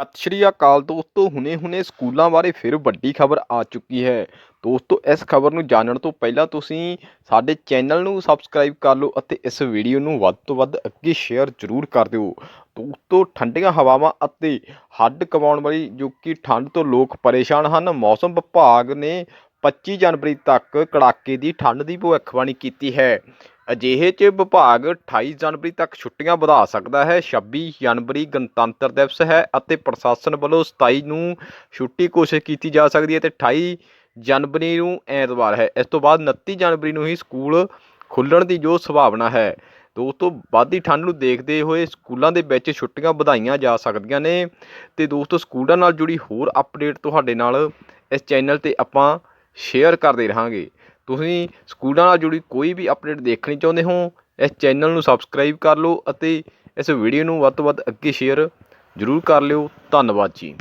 ਸਤਿ ਸ਼੍ਰੀ ਅਕਾਲ ਦੋਸਤੋ, ਹੁਣੇ-ਹੁਣੇ ਸਕੂਲਾਂ ਬਾਰੇ ਫਿਰ ਵੱਡੀ ਖਬਰ ਆ ਚੁੱਕੀ ਹੈ। ਦੋਸਤੋ, ਇਸ ਖਬਰ ਨੂੰ ਜਾਣਨ ਤੋਂ ਪਹਿਲਾਂ ਤੁਸੀਂ ਸਾਡੇ ਚੈਨਲ ਨੂੰ ਸਬਸਕ੍ਰਾਈਬ ਕਰ ਲਓ ਅਤੇ ਇਸ ਵੀਡੀਓ ਨੂੰ ਵੱਧ ਤੋਂ ਵੱਧ ਅੱਗੇ ਸ਼ੇਅਰ ਜ਼ਰੂਰ ਕਰ ਦਿਓ। ਦੋਸਤੋ, ਠੰਡੀਆਂ ਹਵਾਵਾਂ ਅਤੇ ਹੱਡ ਕਮਾਉਣ ਵਾਲੀ ਜੋ ਕਿ ਠੰਡ ਤੋਂ ਲੋਕ ਪਰੇਸ਼ਾਨ ਹਨ, ਮੌਸਮ ਵਿਭਾਗ ਨੇ 25 ਜਨਵਰੀ ਤੱਕ ਕੜਾਕੇ ਦੀ ਠੰਡ ਦੀ ਭਵਿੱਖਬਾਣੀ ਕੀਤੀ ਹੈ। ਅਜਿਹੇ 'ਚ ਵਿਭਾਗ 28 ਜਨਵਰੀ ਤੱਕ ਛੁੱਟੀਆਂ ਵਧਾ ਸਕਦਾ ਹੈ। 26 ਜਨਵਰੀ ਗਣਤੰਤਰ ਦਿਵਸ ਹੈ ਅਤੇ ਪ੍ਰਸ਼ਾਸਨ ਵੱਲੋਂ 27 ਨੂੰ ਛੁੱਟੀ ਘੋਸ਼ਿਤ ਕੀਤੀ ਜਾ ਸਕਦੀ ਹੈ ਤੇ 28 ਜਨਵਰੀ ਨੂੰ ਐਤਵਾਰ ਹੈ। ਇਸ ਤੋਂ ਬਾਅਦ 29 ਜਨਵਰੀ ਨੂੰ ਹੀ ਸਕੂਲ ਖੁੱਲਣ ਦੀ ਜੋ ਸੰਭਾਵਨਾ ਹੈ। ਦੋਸਤੋ ਵੱਧਦੀ ਠੰਡ ਨੂੰ ਦੇਖਦੇ ਹੋਏ ਸਕੂਲਾਂ ਦੇ ਵਿੱਚ ਛੁੱਟੀਆਂ ਵਧਾਈਆਂ ਜਾ ਸਕਦੀਆਂ ਨੇ। ਤੇ ਦੋਸਤੋ, ਸਕੂਲਾਂ ਨਾਲ ਜੁੜੀ ਹੋਰ ਅਪਡੇਟ ਤੁਹਾਡੇ ਨਾਲ ਇਸ ਚੈਨਲ ਤੇ ਆਪਾਂ ਸ਼ੇਅਰ ਕਰਦੇ ਰਹਾਂਗੇ। ਤੁਸੀਂ ਸਕੂਲਾਂ ਨਾਲ ਜੁੜੀ ਕੋਈ ਵੀ ਅਪਡੇਟ ਦੇਖਣੀ ਚਾਹੁੰਦੇ ਹੋ, ਇਸ ਚੈਨਲ ਨੂੰ ਸਬਸਕ੍ਰਾਈਬ ਕਰ ਲਓ ਅਤੇ ਇਸ ਵੀਡੀਓ ਨੂੰ ਵੱਧ ਤੋਂ ਵੱਧ ਅੱਗੇ ਸ਼ੇਅਰ ਜ਼ਰੂਰ ਕਰ ਲਿਓ। ਧੰਨਵਾਦ ਜੀ।